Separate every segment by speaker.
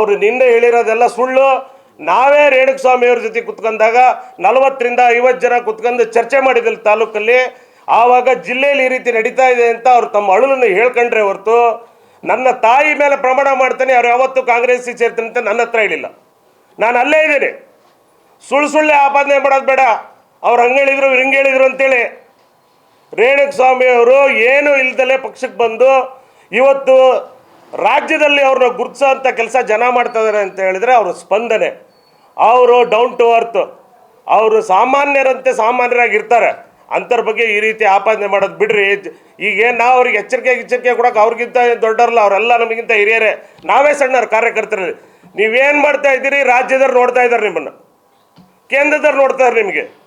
Speaker 1: ಅವ್ರು ನಿನ್ನೆ ಹೇಳಿರೋದೆಲ್ಲ ಸುಳ್ಳು. ನಾವೇ ರೇಣುಕಸ್ವಾಮಿ ಅವ್ರ ಜೊತೆ ಕುತ್ಕೊಂಡಾಗ ನಲವತ್ತರಿಂದ ಐವತ್ತು ಜನ ಕುತ್ಕೊಂಡು ಚರ್ಚೆ ಮಾಡಿದಿಲ್ಲ ತಾಲೂಕಲ್ಲಿ. ಆವಾಗ ಜಿಲ್ಲೆಯಲ್ಲಿ ಈ ರೀತಿ ನಡೀತಾ ಇದೆ ಅಂತ ಅವ್ರು ತಮ್ಮ ಅಳುಲನ್ನು ಹೇಳ್ಕೊಂಡ್ರೆ ಹೊರತು ನನ್ನ ತಾಯಿ ಮೇಲೆ ಪ್ರಮಾಣ ಮಾಡ್ತಾನೆ, ಅವ್ರು ಯಾವತ್ತೂ ಕಾಂಗ್ರೆಸ್ಸಿಗೆ ಸೇರ್ತಾನೆ ಅಂತ ನನ್ನ ಹತ್ರ ಹೇಳಿಲ್ಲ. ನಾನು ಅಲ್ಲೇ ಇದ್ದೀನಿ. ಸುಳ್ಳು ಸುಳ್ಳೆ ಆಪಾದನೆ ಮಾಡೋದು ಬೇಡ. ಅವ್ರು ಹಂಗೆ ಹೇಳಿದ್ರು, ಇವ್ರು ಹಿಂಗೆ ಹೇಳಿದ್ರು ಅಂತೇಳಿ ರೇಣುಕಸ್ವಾಮಿ ಅವರು ಏನು ಇಲ್ದಲೆ ಪಕ್ಷಕ್ಕೆ ಬಂದು ಇವತ್ತು ರಾಜ್ಯದಲ್ಲಿ ಅವ್ರನ್ನ ಗುರುತಿಸೋ ಅಂಥ ಕೆಲಸ ಜನ ಮಾಡ್ತಾ ಇದಾರೆ ಅಂತ ಹೇಳಿದ್ರೆ ಅವರು ಸ್ಪಂದನೆ. ಅವರು ಡೌನ್ ಟು ಅರ್ತ್ ಅವರು ಸಾಮಾನ್ಯರಂತೆ ಸಾಮಾನ್ಯರಾಗಿ ಇರ್ತಾರೆ ಅಂಥವ್ರ ಬಗ್ಗೆ ಈ ರೀತಿ ಆಪಾದನೆ ಮಾಡೋದು ಬಿಡ್ರಿ. ಈಗ ಈಗೇನು ನಾವು ಅವ್ರಿಗೆ ಎಚ್ಚರಿಕೆ ಎಚ್ಚರಿಕೆ ಕೊಡೋಕೆ ಅವ್ರಿಗಿಂತ ದೊಡ್ಡವ್ರಲ್ಲ, ಅವರೆಲ್ಲ ನಮಗಿಂತ ಹಿರಿಯರೇ. ನಾವೇ ಸಣ್ಣವ್ರು ಕಾರ್ಯಕರ್ತರಲ್ಲಿ. ನೀವೇನು ಮಾಡ್ತಾ ಇದ್ದೀರಿ? ರಾಜ್ಯದವ್ರು ನೋಡ್ತಾ ಇದ್ದಾರೆ ನಿಮ್ಮನ್ನು. ಕೇಂದ್ರದವ್ರು ನೋಡ್ತಾರೆ ನಿಮಗೆ.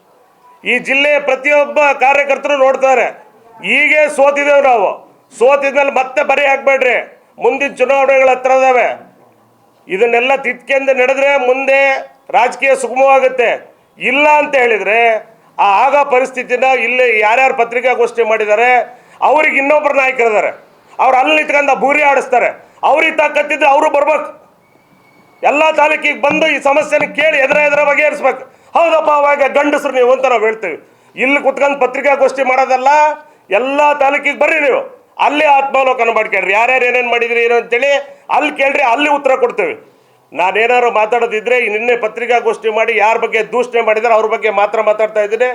Speaker 1: ಈ ಜಿಲ್ಲೆಯ ಪ್ರತಿಯೊಬ್ಬ ಕಾರ್ಯಕರ್ತರು ನೋಡ್ತಾರೆ. ಈಗೇ ಸೋತಿದ್ದೇವೆ ನಾವು. ಸೋತಿದ್ಮೇಲೆ ಮತ್ತೆ ಬರೀ ಹಾಕ್ಬೇಡ್ರಿ. ಮುಂದಿನ ಚುನಾವಣೆಗಳ ಹತ್ರ ಇದಾವೆ. ಇದನ್ನೆಲ್ಲ ತಿದ್ಕೆಂದು ನಡೆದ್ರೆ ಮುಂದೆ ರಾಜಕೀಯ ಸುಗಮವಾಗುತ್ತೆ. ಇಲ್ಲ ಅಂತ ಹೇಳಿದರೆ ಆ ಆಗ ಪರಿಸ್ಥಿತಿನ ಇಲ್ಲಿ ಯಾರ್ಯಾರು ಪತ್ರಿಕಾಗೋಷ್ಠಿ ಮಾಡಿದ್ದಾರೆ, ಅವ್ರಿಗೆ ಇನ್ನೊಬ್ಬರು ನಾಯಕರಿದ್ದಾರೆ. ಅವ್ರು ಅಲ್ಲಿ ನಿಂತ್ಕೊಂಡು ಬೂರಿ ಆಡಿಸ್ತಾರೆ. ಅವ್ರಿಗೆ ತಾಕತ್ತಿದ್ರೆ ಅವರು ಬರ್ಬೇಕು. ಎಲ್ಲ ತಾಲೂಕಿಗೆ ಬಂದು ಈ ಸಮಸ್ಯೆನ ಕೇಳಿ ಎದುರ ಎದುರ ಬಗೆಹರಿಸ್ಬೇಕು. ಹೌದಪ್ಪ, ಅವಾಗ ಗಂಡಸರು ನೀವು ಅಂತ ನಾವು ಹೇಳ್ತೀವಿ. ಇಲ್ಲಿ ಕುತ್ಕೊಂಡು ಪತ್ರಿಕಾಗೋಷ್ಠಿ ಮಾಡೋದಲ್ಲ, ಎಲ್ಲ ತಾಲೂಕಿಗೆ ಬರ್ರಿ ನೀವು. ಅಲ್ಲಿ ಆತ್ಮಾವಲೋಕನ ಮಾಡ್ಕೇಳ್ರಿ ಯಾರ್ಯಾರು ಏನೇನು ಮಾಡಿದ್ರಿ ಏನು ಅಂತೇಳಿ ಅಲ್ಲಿ ಕೇಳ್ರಿ, ಅಲ್ಲಿ ಉತ್ತರ ಕೊಡ್ತೇವೆ. ನಾನೇನಾದ್ರು ಮಾತಾಡೋದಿದ್ರೆ ನಿನ್ನೆ ಪತ್ರಿಕಾಗೋಷ್ಠಿ ಮಾಡಿ ಯಾರ ಬಗ್ಗೆ ದೂಷಣೆ ಮಾಡಿದಾರೆ, ಅವ್ರ ಬಗ್ಗೆ ಮಾತ್ರ ಮಾತಾಡ್ತಾ ಇದ್ದೀನಿ.